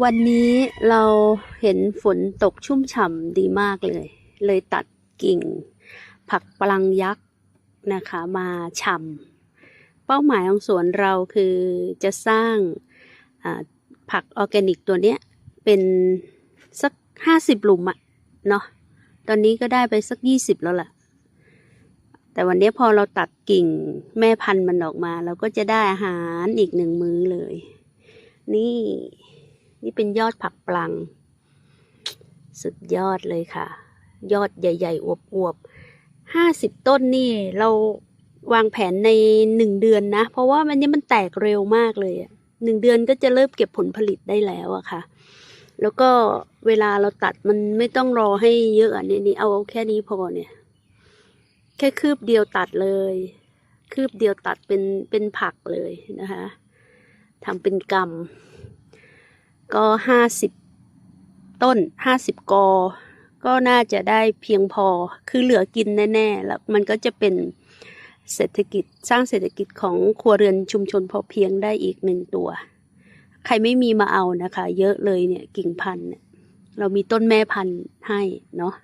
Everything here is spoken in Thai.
วันนี้เราเห็นฝนตกชุ่มฉ่ำดีมากเลย เลยตัดกิ่ง ผักปลังยักษ์นะคะมาฉ่ำเป้าหมายของสวนเราคือจะสร้างผักออร์แกนิกตัวเนี้ยเป็นสักห้าสิบหลุมอะเนาะตอนนี้ก็ได้ไปสักยี่สิบแล้วล่ะ แต่วันนี้พอเราตัดกิ่งแม่พันธุ์มันออกมา เราก็จะได้อาหารอีกหนึ่งมื้อเลย นี่ นี่เป็นยอดผักปลัง สุดยอดเลยค่ะ ยอดใหญ่ ๆ อวบๆห้าสิบต้นนี่ เราวางแผนในหนึ่งเดือนนะ เพราะว่ามันนี้มันแตกเร็วมากเลยหนึ่งเดือนก็จะเริ่มเก็บผลผลิตได้แล้วอะค่ะ แล้วก็เวลาเราตัดมันไม่ต้องรอให้เยอะอันนี้นี่เอาแค่นี้พอเนี่ย แค่คืบเดียวตัดเลย คืบเดียวตัดเป็นเป็นผักเลยนะคะทำเป็นกำ ก็ห้าสิบต้นห้าสิบกอ ก็น่าจะได้เพียงพอ คือเหลือกินแน่ ๆ แล้วมันก็จะเป็นเศรษฐกิจสร้างเศรษฐกิจของครัวเรือนชุมชนพอเพียงได้อีกหนึ่งตัว ใครไม่มีมาเอานะคะ เยอะเลยเนี่ยกิ่งพันธุ์เนี่ยเรามีต้นแม่พันธุ์ให้เนาะ